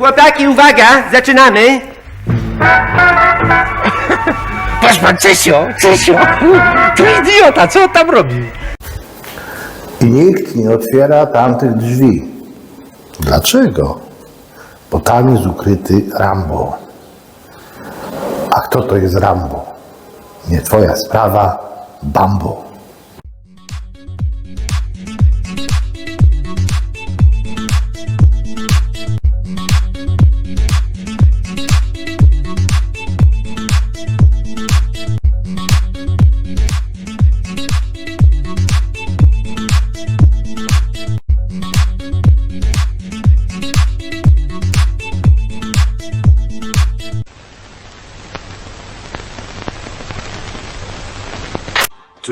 Chłopaki, uwaga, zaczynamy. Patrz pan, Czesio, Czesio, to idiota, co on tam robi? I nikt nie otwiera tamtych drzwi. Dlaczego? Bo tam jest ukryty Rambo. A kto to jest Rambo? Nie twoja sprawa, Bambo.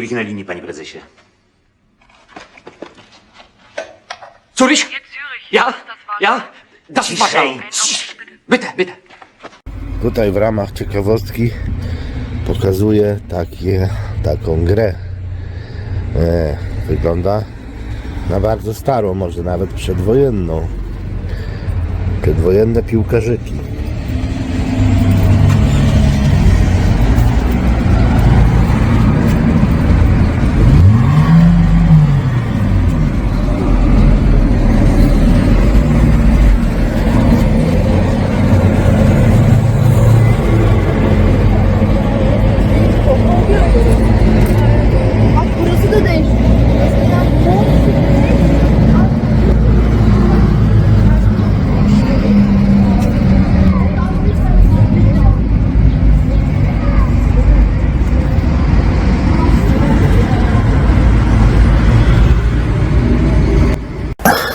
Zurich na linii, panie prezesie. Zurich? Ja? Ja? Das Ciszej. Bitte, bitte. Tutaj w ramach ciekawostki pokazuję takie, taką grę. E, wygląda na bardzo starą, może nawet przedwojenną. Przedwojenne piłkarzyki.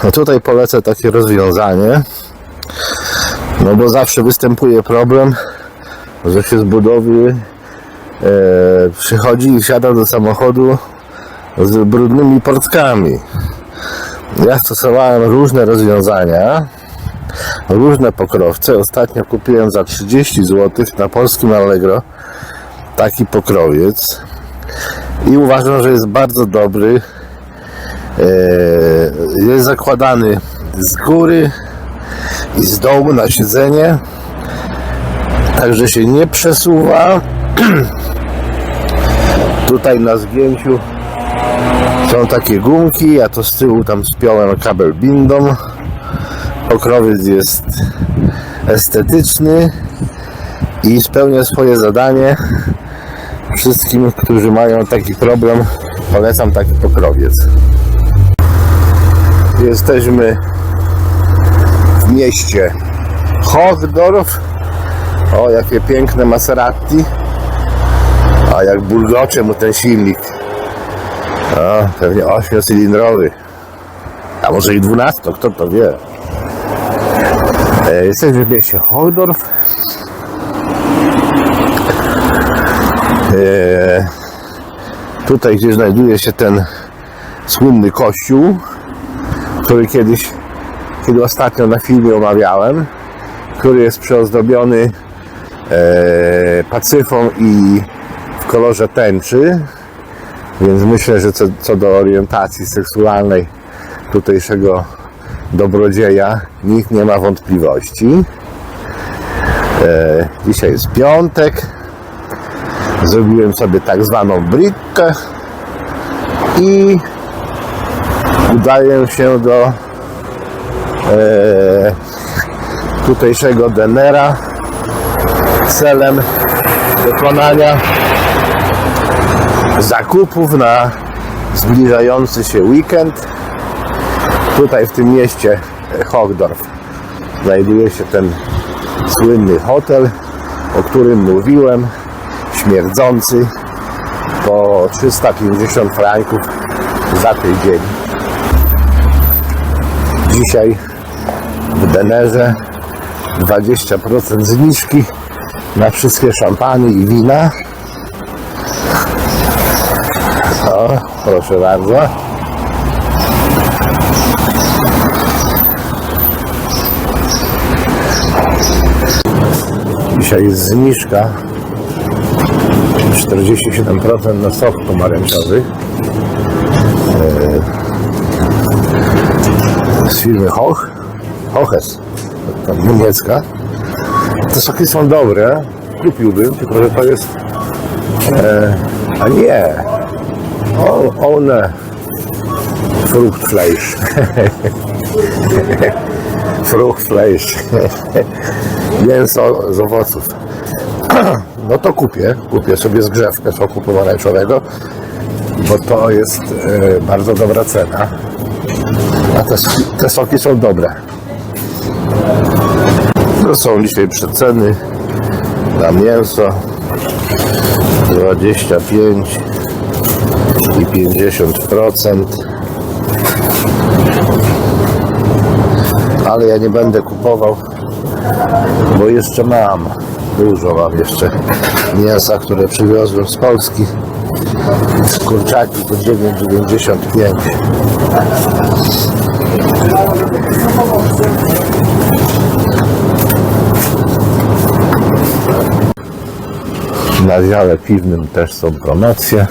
No tutaj polecę takie rozwiązanie, no bo zawsze występuje problem, że się z budowy e, przychodzi i siada do samochodu z brudnymi portkami. Ja stosowałem różne rozwiązania, różne pokrowce. Ostatnio kupiłem za 30 zł na polskim Allegro taki pokrowiec i uważam, że jest bardzo dobry. Jest zakładany z góry i z dołu na siedzenie, także się nie przesuwa. Tutaj na zdjęciu są takie gumki, ja to z tyłu tam spiąłem kabel bindą. Pokrowiec jest estetyczny i spełnia swoje zadanie. Wszystkim, którzy mają taki problem, polecam taki pokrowiec. Jesteśmy w mieście Hochdorf. O, jakie piękne Maserati. A jak bulgocze mu ten silnik. A, pewnie 8-cylindrowy. A może i 12, kto to wie. E, jesteśmy w mieście Hochdorf. E, tutaj, gdzie znajduje się ten słynny kościół, który kiedyś, kiedy ostatnio na filmie omawiałem, który jest przeozdobiony e, pacyfą i w kolorze tęczy, więc myślę, że co, co do orientacji seksualnej tutejszego dobrodzieja nikt nie ma wątpliwości. E, dzisiaj jest piątek. Zrobiłem sobie tak zwaną brickę i udaję się do e, tutejszego denera celem dokonania zakupów na zbliżający się weekend. Tutaj w tym mieście Hochdorf znajduje się ten słynny hotel, o którym mówiłem, śmierdzący po 350 franków za tydzień. Dzisiaj w Denerze 20% zniżki na wszystkie szampany i wina. O, proszę bardzo. Dzisiaj jest zniżka 47% na sok pomarańczowy. Firmy Hoch, Hoches. tam niemiecka. Te soki są dobre, kupiłbym, tylko że to jest... E, a nie, o, one Fruchtfleisch. Fruchtfleisch. Mięso z owoców. No to kupię. Kupię sobie zgrzewkę soku pomarańczowego, bo to jest e, bardzo dobra cena. Te, te soki są dobre. To są dzisiaj przeceny na mięso 25 i 50%. Ale ja nie będę kupował, bo jeszcze mam, dużo mam jeszcze mięsa, które przywiozłem z Polski. Kurczaki po 9,95. Na dziale piwnym też są promocje.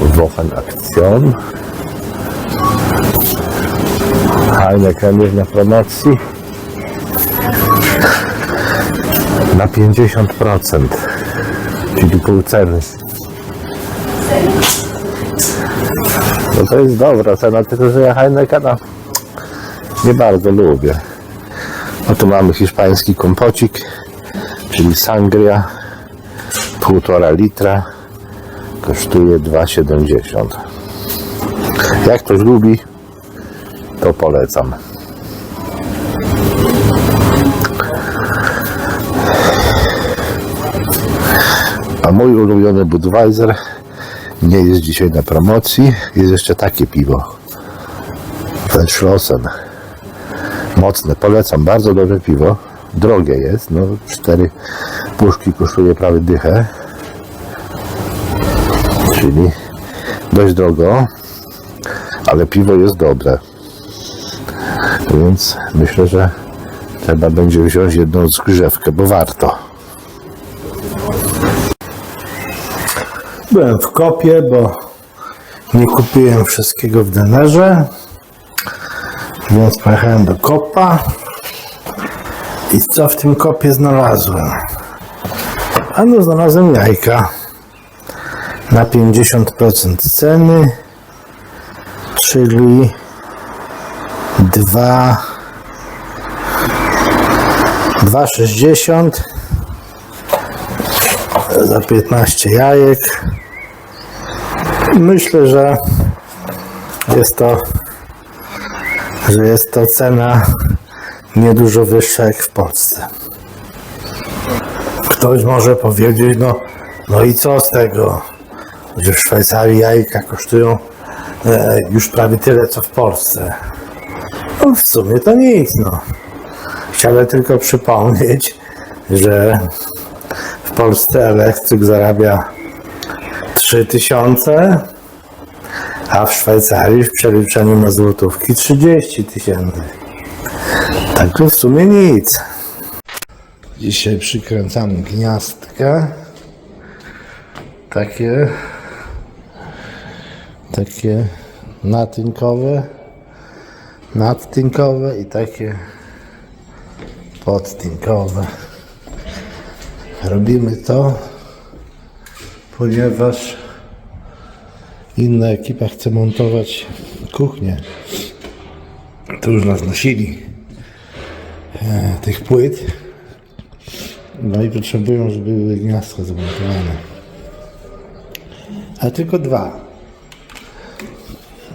Wochen Aktion. Heineken jest na promocji. Na 50%. Czyli pół ceny. No to jest dobra cena, tylko że ja Heinekena nie bardzo lubię. No tu mamy hiszpański kompocik, czyli sangria, półtora litra, kosztuje 2,70. Jak ktoś lubi, to polecam. A mój ulubiony Budweiser nie jest dzisiaj na promocji. Jest jeszcze takie piwo. Schlossen. Mocne, polecam. Bardzo dobre piwo. Drogie jest. No, cztery puszki kosztuje prawie dychę. Czyli dość drogo. Ale piwo jest dobre. Więc myślę, że trzeba będzie wziąć jedną zgrzewkę, bo warto. Byłem w kopie, bo nie kupiłem wszystkiego w denerze, więc pojechałem do kopa. I co w tym kopie znalazłem? A no znalazłem jajka na 50% ceny, czyli dwa 2,60 za 15 jajek. Myślę, że jest to, że jest to cena niedużo wyższa jak w Polsce. Ktoś może powiedzieć, no, no i co z tego, że w Szwajcarii jajka kosztują e, już prawie tyle co w Polsce. No w sumie to nic, no. Chciałem tylko przypomnieć, że w Polsce elektryk zarabia 3000, a w Szwajcarii w przeliczeniu na złotówki 30 tysięcy. Także w sumie nic. Dzisiaj przykręcamy gniazdka. Takie takie natynkowe nadtynkowe i takie podtynkowe. Robimy to, ponieważ inna ekipa chce montować kuchnię. To już nas nosili e, tych płyt. No i potrzebują, żeby były gniazdka zamontowane. A tylko dwa.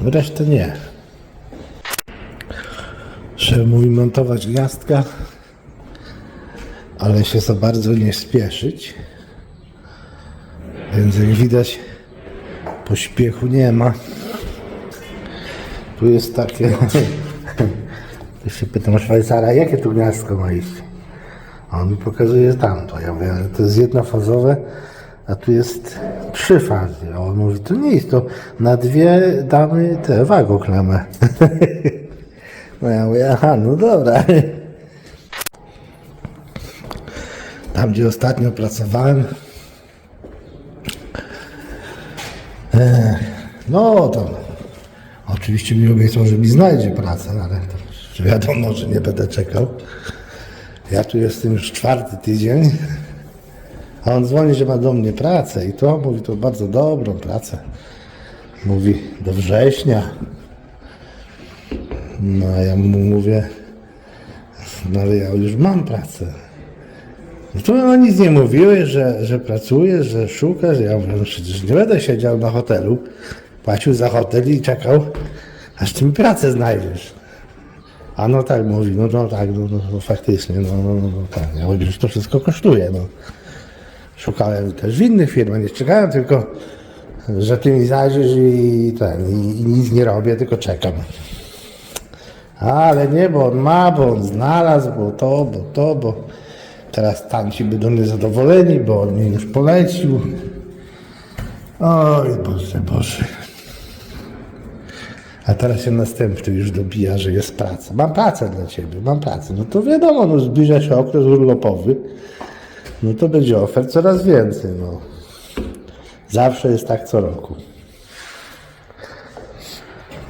Resztę nie. Szef mówi montować gniazdka, ale się za bardzo nie spieszyć. Więc jak widać, pośpiechu nie ma. Tu jest takie. Tu się pytam Szwajcara, jakie tu gniazdko ma iść? A on mi pokazuje tamto. Ja mówię, to jest jednofazowe, a tu jest trzy fazy. A on mówi, to jest, to na dwie damy te wagoklemę. No ja mówię, aha, no dobra. Tam, gdzie ostatnio pracowałem, e, no to oczywiście mi obiecał, że mi znajdzie pracę, ale to wiadomo, że nie będę czekał. Ja tu jestem już czwarty tydzień, a on dzwoni, że ma do mnie pracę i to mówi to bardzo dobrą pracę. Mówi do września. No a ja mu mówię, no ale ja już mam pracę. No to no nic nie mówiły, że, że pracujesz, że szukasz. Ja mówię, no przecież nie będę siedział na hotelu, płacił za hotel i czekał, aż ty mi pracę znajdziesz. A no tak, mówi, no, no tak, no, no, no faktycznie, no, no, no, no tak. Ja mówię, że to wszystko kosztuje, no. Szukałem też w innych firmach, nie czekałem tylko, że ty mi zajrzysz i ten, i, i nic nie robię, tylko czekam. Ale nie, bo on ma, bo on znalazł, bo to, bo to, bo teraz tamci będą niezadowoleni, bo on mnie już polecił. Oj, Boże, Boże. A teraz się następny już dobija, że jest praca. Mam pracę dla ciebie, mam pracę. No to wiadomo, no zbliża się okres urlopowy. No to będzie ofert coraz więcej, no. Zawsze jest tak co roku.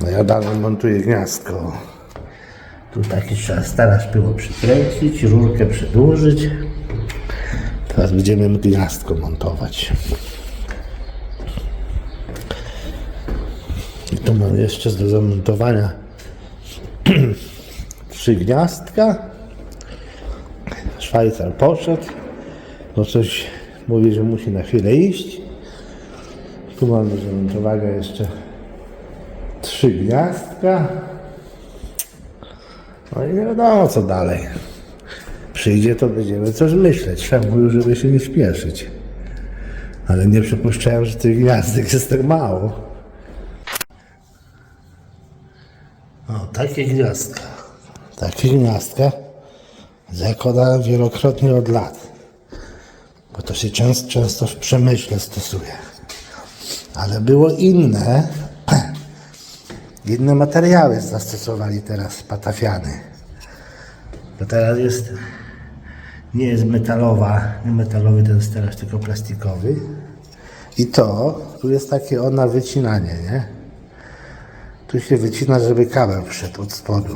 No ja dalej montuję gniazdko. Tu taki trzeba starać było przykręcić, rurkę przedłużyć. Teraz będziemy gniazdko montować. I tu mam jeszcze do zamontowania trzy gniazdka. Szwajcar poszedł, bo coś mówi, że musi na chwilę iść. Tu mam do zamontowania jeszcze trzy gniazdka. No i nie wiadomo co dalej. Przyjdzie to będziemy coś myśleć. Szef mówił, żeby się nie śpieszyć. Ale nie przypuszczałem, że tych gniazdek jest tak mało. O, takie gniazdka. Takie gniazdka zakładałem wielokrotnie od lat. Bo to się często, często w przemyśle stosuje. Ale było inne, inne materiały zastosowali teraz patafiany. Bo teraz jest, nie jest metalowa, nie metalowy to jest teraz tylko plastikowy. I to, tu jest takie ona wycinanie, nie? Tu się wycina, żeby kabel wszedł od spodu.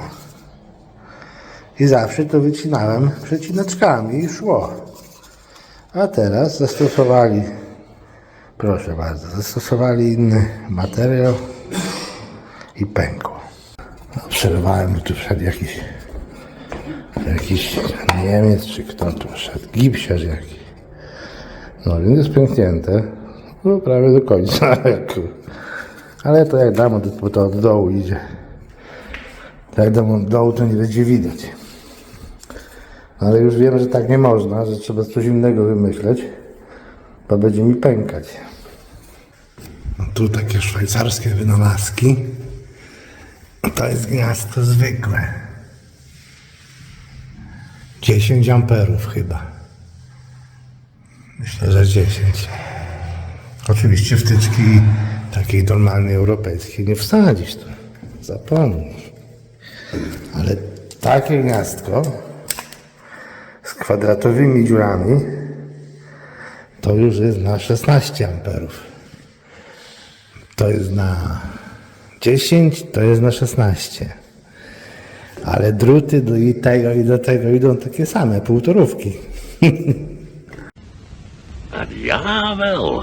I zawsze to wycinałem przecineczkami i szło. A teraz zastosowali, proszę bardzo, zastosowali inny materiał i pękło. No, przerwałem, tu wszedł jakiś, jakiś Niemiec, czy kto tu wszedł, gipsiarz jakiś. No więc jest pęknięte, no prawie do końca. Ale to jak dam, to, to od dołu idzie. Jak dam od dołu, to nie będzie widać. Ale już wiem, że tak nie można, że trzeba coś innego wymyśleć, bo będzie mi pękać. No tu takie szwajcarskie wynalazki. To jest gniazdo zwykłe. 10 amperów chyba. Myślę, że 10. Oczywiście wtyczki takiej normalnej europejskiej nie wsadzisz tu. Zapomnij. Ale takie gniazdko z kwadratowymi dziurami to już jest na 16 amperów. To jest na 10, to jest na 16. Ale druty do i tego i do tego idą takie same, półtorówki. A diabeł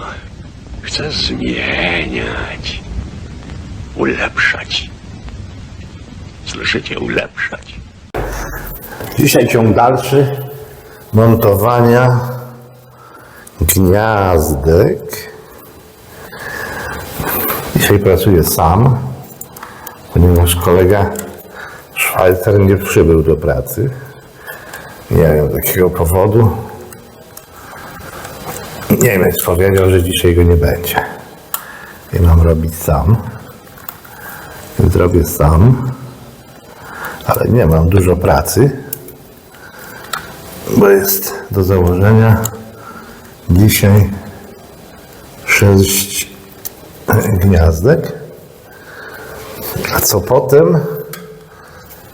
chce zmieniać, ulepszać. Słyszycie, ulepszać. Dzisiaj ciąg dalszy montowania gniazdek. Dzisiaj pracuję sam, ponieważ kolega Szwajcar nie przybył do pracy. Nie wiem z jakiego powodu. Niemiec powiedział, że dzisiaj go nie będzie. I mam robić sam. Więc robię sam ale nie mam dużo pracy, bo jest do założenia dzisiaj sześć gniazdek. A co potem,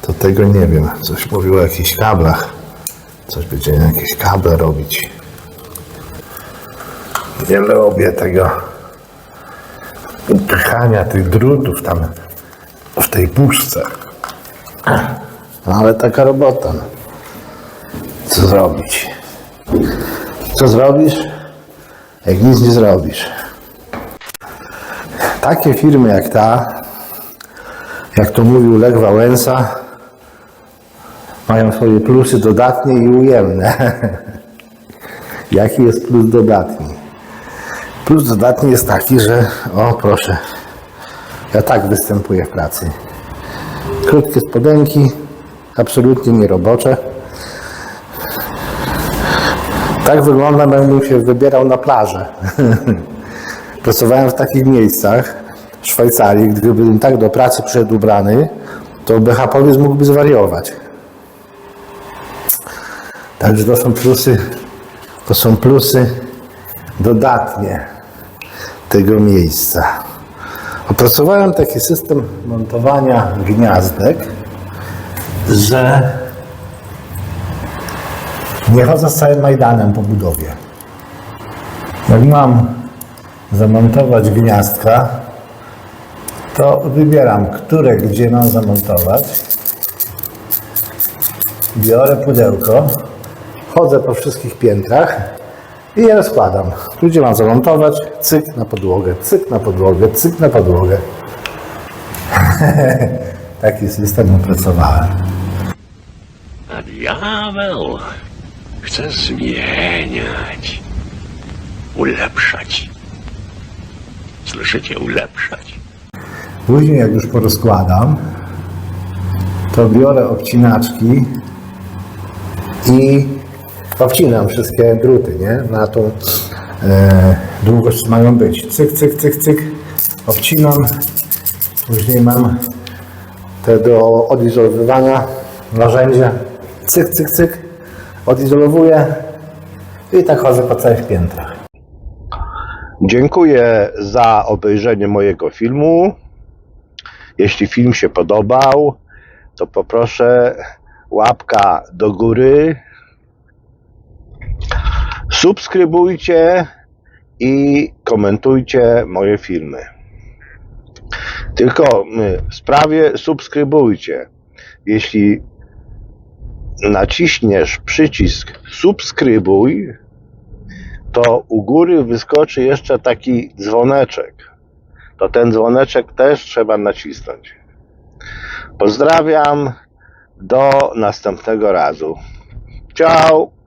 to tego nie wiem. Coś mówił o jakichś kablach. Coś będzie jakieś kable robić. Nie lubię tego upychania tych drutów tam w tej puszce. No, ale taka robota. Co zrobić? Co zrobisz, jak nic nie zrobisz? Takie firmy jak ta, jak to mówił Lech Wałęsa, mają swoje plusy dodatnie i ujemne. Jaki jest plus dodatni? Plus dodatni jest taki, że o proszę, ja tak występuję w pracy. Krótkie spodenki, absolutnie nierobocze. Tak wyglądam, jakbym się wybierał na plażę. Pracowałem w takich miejscach w Szwajcarii, gdybym tak do pracy przyszedł ubrany, to BHP-owiec mógłby zwariować. Także to są plusy, to są plusy dodatnie tego miejsca. Opracowałem taki system montowania gniazdek, że nie chodzę z całym Majdanem po budowie. Jak mam zamontować gniazdka, to wybieram, które gdzie mam zamontować. Biorę pudełko, chodzę po wszystkich piętrach i je rozkładam. Tu gdzie mam zamontować, cyk na podłogę, cyk na podłogę, cyk na podłogę. Taki system opracowałem. Diabeł chce zmieniać, ulepszać. Słyszycie? Ulepszać. Później jak już porozkładam, to biorę obcinaczki i obcinam wszystkie druty, nie? Na tą e, długość mają być. Cyk, cyk, cyk, cyk. Obcinam. Później mam te do odizolowywania narzędzia. Cyk, cyk, cyk. Odizolowuję i tak chodzę po całych piętrach. Dziękuję za obejrzenie mojego filmu. Jeśli film się podobał, to poproszę łapka do góry. Subskrybujcie i komentujcie moje filmy. Tylko w sprawie subskrybujcie. Jeśli naciśniesz przycisk subskrybuj, to u góry wyskoczy jeszcze taki dzwoneczek. To ten dzwoneczek też trzeba nacisnąć. Pozdrawiam. Do następnego razu. Ciao.